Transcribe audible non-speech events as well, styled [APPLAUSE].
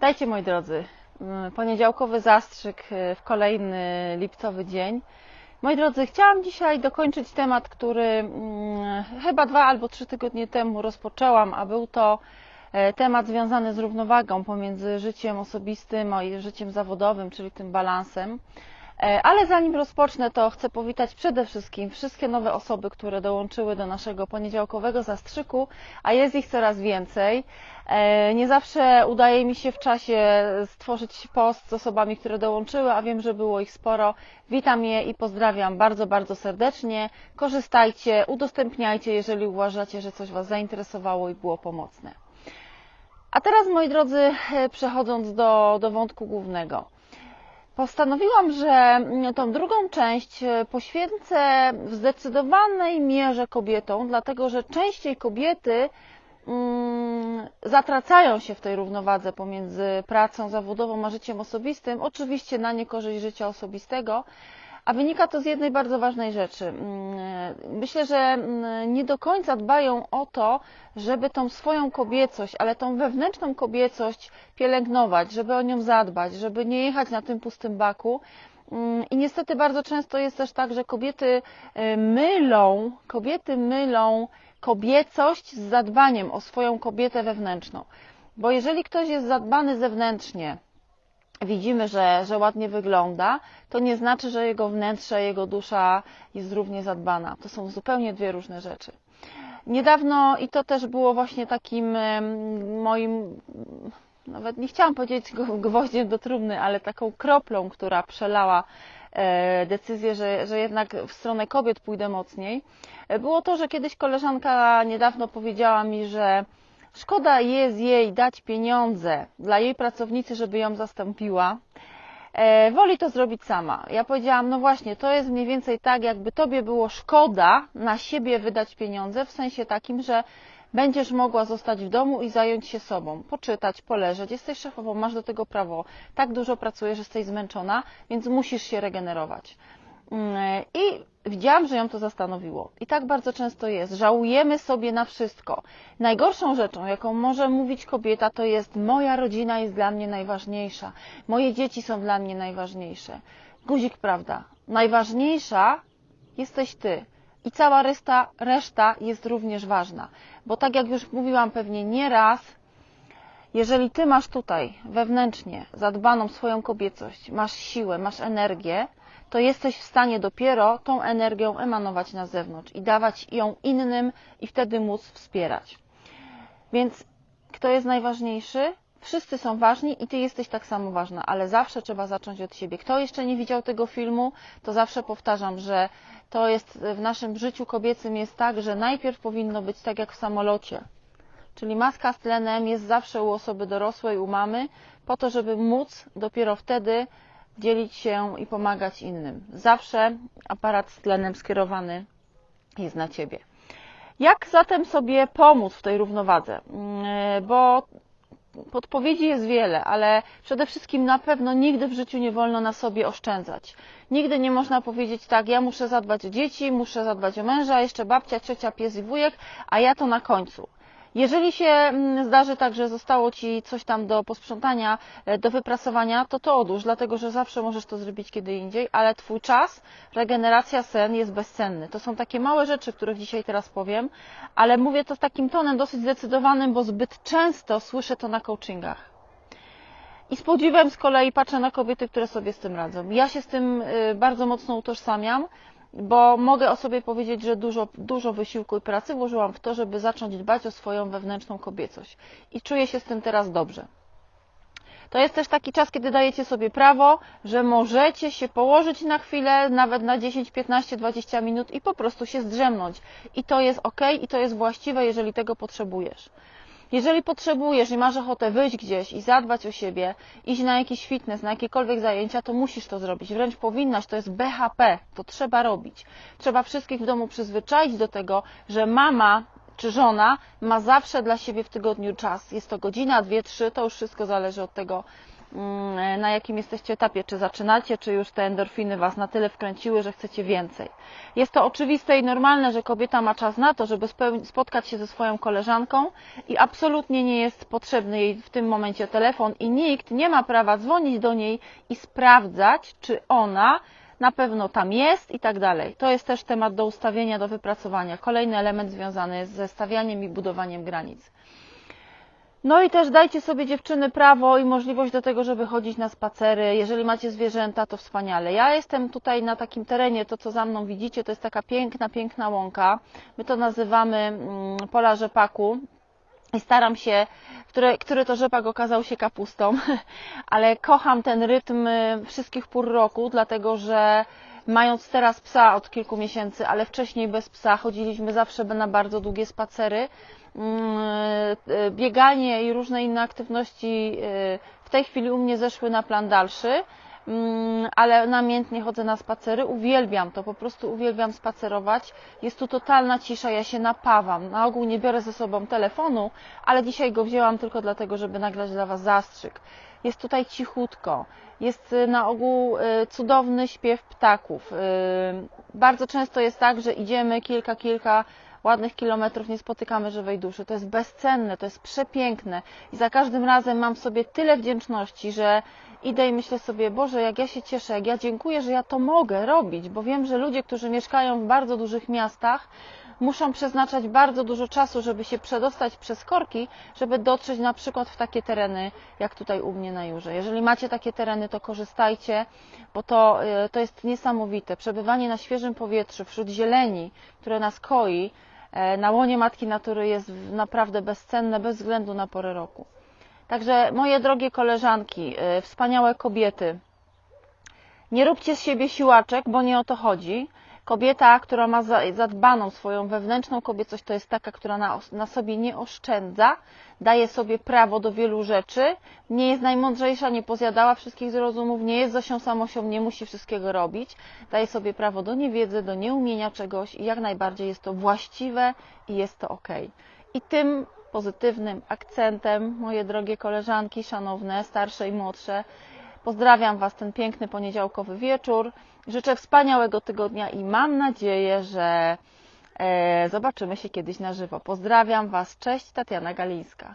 Dajcie moi drodzy, poniedziałkowy zastrzyk y, w kolejny lipcowy dzień. Moi drodzy, chciałam dzisiaj dokończyć temat, który chyba dwa albo trzy tygodnie temu rozpoczęłam, a był to e, temat związany z równowagą pomiędzy życiem osobistym a życiem zawodowym, czyli tym balansem. E, ale zanim rozpocznę, to chcę powitać przede wszystkim wszystkie nowe osoby, które dołączyły do naszego poniedziałkowego zastrzyku, a jest ich coraz więcej. E, nie zawsze udaje mi się w czasie stworzyć post z osobami, które dołączyły, a wiem, że było ich sporo. Witam je i pozdrawiam bardzo, bardzo serdecznie. Korzystajcie, udostępniajcie, jeżeli uważacie, że coś Was zainteresowało i było pomocne. A teraz, moi drodzy, e, przechodząc do, do wątku głównego. Postanowiłam, że tą drugą część e, poświęcę w zdecydowanej mierze kobietom, dlatego że częściej kobiety mm, zatracają się w tej równowadze pomiędzy pracą zawodową a życiem osobistym, oczywiście na niekorzyść życia osobistego, a wynika to z jednej bardzo ważnej rzeczy. Mm, myślę, że mm, nie do końca dbają o to, żeby tą swoją kobiecość, ale tą wewnętrzną kobiecość pielęgnować, żeby o nią zadbać, żeby nie jechać na tym pustym baku. Mm, I niestety bardzo często jest też tak, że kobiety y, mylą, kobiety mylą kobiecość z zadbaniem o swoją kobietę wewnętrzną. Bo jeżeli ktoś jest zadbany zewnętrznie, widzimy, że, że ładnie wygląda, to nie znaczy, że jego wnętrze, jego dusza jest równie zadbana. To są zupełnie dwie różne rzeczy. Niedawno, i to też było właśnie takim moim, nawet nie chciałam powiedzieć gwoździem do trumny, ale taką kroplą, która przelała e, decyzję, że, że jednak w stronę kobiet pójdę mocniej, e, było to, że kiedyś koleżanka niedawno powiedziała mi, że Szkoda jest jej dać pieniądze dla jej pracownicy, żeby ją zastąpiła. E, woli to zrobić sama. Ja powiedziałam, no właśnie, to jest mniej więcej tak, jakby tobie było szkoda na siebie wydać pieniądze, w sensie takim, że będziesz mogła zostać w domu i zająć się sobą, poczytać, poleżeć. Jesteś szefową, masz do tego prawo. Tak dużo pracujesz, jesteś zmęczona, więc musisz się regenerować. Mm, I widziałam, że ją to zastanowiło. I tak bardzo często jest. Żałujemy sobie na wszystko. Najgorszą rzeczą, jaką może mówić kobieta, to jest moja rodzina jest dla mnie najważniejsza. Moje dzieci są dla mnie najważniejsze. Guzik, prawda? Najważniejsza jesteś ty. I cała reszta, reszta jest również ważna. Bo tak jak już mówiłam pewnie nie raz, jeżeli ty masz tutaj wewnętrznie zadbaną swoją kobiecość, masz siłę, masz energię, to jesteś w stanie dopiero tą energią emanować na zewnątrz i dawać ją innym i wtedy móc wspierać. Więc kto jest najważniejszy? Wszyscy są ważni i ty jesteś tak samo ważna, ale zawsze trzeba zacząć od siebie. Kto jeszcze nie widział tego filmu, to zawsze powtarzam, że to jest w naszym życiu kobiecym jest tak, że najpierw powinno być tak jak w samolocie. Czyli maska z tlenem jest zawsze u osoby dorosłej, u mamy, po to, żeby móc dopiero wtedy dzielić się i pomagać innym. Zawsze aparat z tlenem skierowany jest na Ciebie. Jak zatem sobie pomóc w tej równowadze? Mm, bo podpowiedzi jest wiele, ale przede wszystkim na pewno nigdy w życiu nie wolno na sobie oszczędzać. Nigdy nie można powiedzieć tak, ja muszę zadbać o dzieci, muszę zadbać o męża, jeszcze babcia, ciocia, pies i wujek, a ja to na końcu. Jeżeli się mm, zdarzy tak, że zostało Ci coś tam do posprzątania, e, do wyprasowania, to to odłóż, dlatego że zawsze możesz to zrobić kiedy indziej, ale Twój czas, regeneracja, sen jest bezcenny. To są takie małe rzeczy, których dzisiaj teraz powiem, ale mówię to takim tonem dosyć zdecydowanym, bo zbyt często słyszę to na coachingach. I z podziwem z kolei patrzę na kobiety, które sobie z tym radzą. Ja się z tym y, bardzo mocno utożsamiam bo mogę o sobie powiedzieć, że dużo, dużo wysiłku i pracy włożyłam w to, żeby zacząć dbać o swoją wewnętrzną kobiecość. I czuję się z tym teraz dobrze. To jest też taki czas, kiedy dajecie sobie prawo, że możecie się położyć na chwilę, nawet na 10, 15, 20 minut i po prostu się zdrzemnąć. I to jest ok, i to jest właściwe, jeżeli tego potrzebujesz. Jeżeli potrzebujesz i masz ochotę wyjść gdzieś i zadbać o siebie, iść na jakiś fitness, na jakiekolwiek zajęcia, to musisz to zrobić. Wręcz powinnaś, to jest BHP, to trzeba robić. Trzeba wszystkich w domu przyzwyczaić do tego, że mama czy żona ma zawsze dla siebie w tygodniu czas. Jest to godzina, dwie, trzy, to już wszystko zależy od tego, na jakim jesteście etapie, czy zaczynacie, czy już te endorfiny Was na tyle wkręciły, że chcecie więcej. Jest to oczywiste i normalne, że kobieta ma czas na to, żeby spotkać się ze swoją koleżanką i absolutnie nie jest potrzebny jej w tym momencie telefon i nikt nie ma prawa dzwonić do niej i sprawdzać, czy ona na pewno tam jest i tak dalej. To jest też temat do ustawienia, do wypracowania. Kolejny element związany ze stawianiem i budowaniem granic. No i też dajcie sobie dziewczyny prawo i możliwość do tego, żeby chodzić na spacery. Jeżeli macie zwierzęta, to wspaniale. Ja jestem tutaj na takim terenie, to co za mną widzicie, to jest taka piękna, piękna łąka. My to nazywamy mm, pola rzepaku. I staram się, który, który to rzepak okazał się kapustą, [LAUGHS] ale kocham ten rytm y, wszystkich pór roku, dlatego że mając teraz psa od kilku miesięcy, ale wcześniej bez psa, chodziliśmy zawsze na bardzo długie spacery. Mm, y, Bieganie i różne inne aktywności y, w tej chwili u mnie zeszły na plan dalszy, mm, ale namiętnie chodzę na spacery. Uwielbiam to, po prostu uwielbiam spacerować. Jest tu totalna cisza, ja się napawam. Na ogół nie biorę ze sobą telefonu, ale dzisiaj go wzięłam tylko dlatego, żeby nagrać dla Was zastrzyk. Jest tutaj cichutko, jest y, na ogół y, cudowny śpiew ptaków. Y, Bardzo często jest tak, że idziemy kilka, kilka ładnych kilometrów, nie spotykamy żywej duszy. To jest bezcenne, to jest przepiękne i za każdym razem mam w sobie tyle wdzięczności, że idę i myślę sobie, Boże, jak ja się cieszę, jak ja dziękuję, że ja to mogę robić, bo wiem, że ludzie, którzy mieszkają w bardzo dużych miastach, muszą przeznaczać bardzo dużo czasu, żeby się przedostać przez korki, żeby dotrzeć na przykład w takie tereny, jak tutaj u mnie na Jurze. Jeżeli macie takie tereny, to korzystajcie, bo to, y, to jest niesamowite. Przebywanie na świeżym powietrzu, wśród zieleni, które nas koi, e, na łonie Matki Natury jest naprawdę bezcenne, bez względu na porę roku. Także moje drogie koleżanki, y, wspaniałe kobiety, nie róbcie z siebie siłaczek, bo nie o to chodzi. Kobieta, która ma za- zadbaną swoją wewnętrzną kobiecość, to jest taka, która na, na sobie nie oszczędza, daje sobie prawo do wielu rzeczy, nie jest najmądrzejsza, nie pozjadała wszystkich zrozumów, nie jest Zosią Samosią, nie musi wszystkiego robić, daje sobie prawo do niewiedzy, do nieumienia czegoś i jak najbardziej jest to właściwe i jest to ok. I tym pozytywnym akcentem, moje drogie koleżanki, szanowne, starsze i młodsze, Pozdrawiam Was ten piękny poniedziałkowy wieczór. Życzę wspaniałego tygodnia i mam nadzieję, że e, zobaczymy się kiedyś na żywo. Pozdrawiam Was. Cześć, Tatiana Galińska.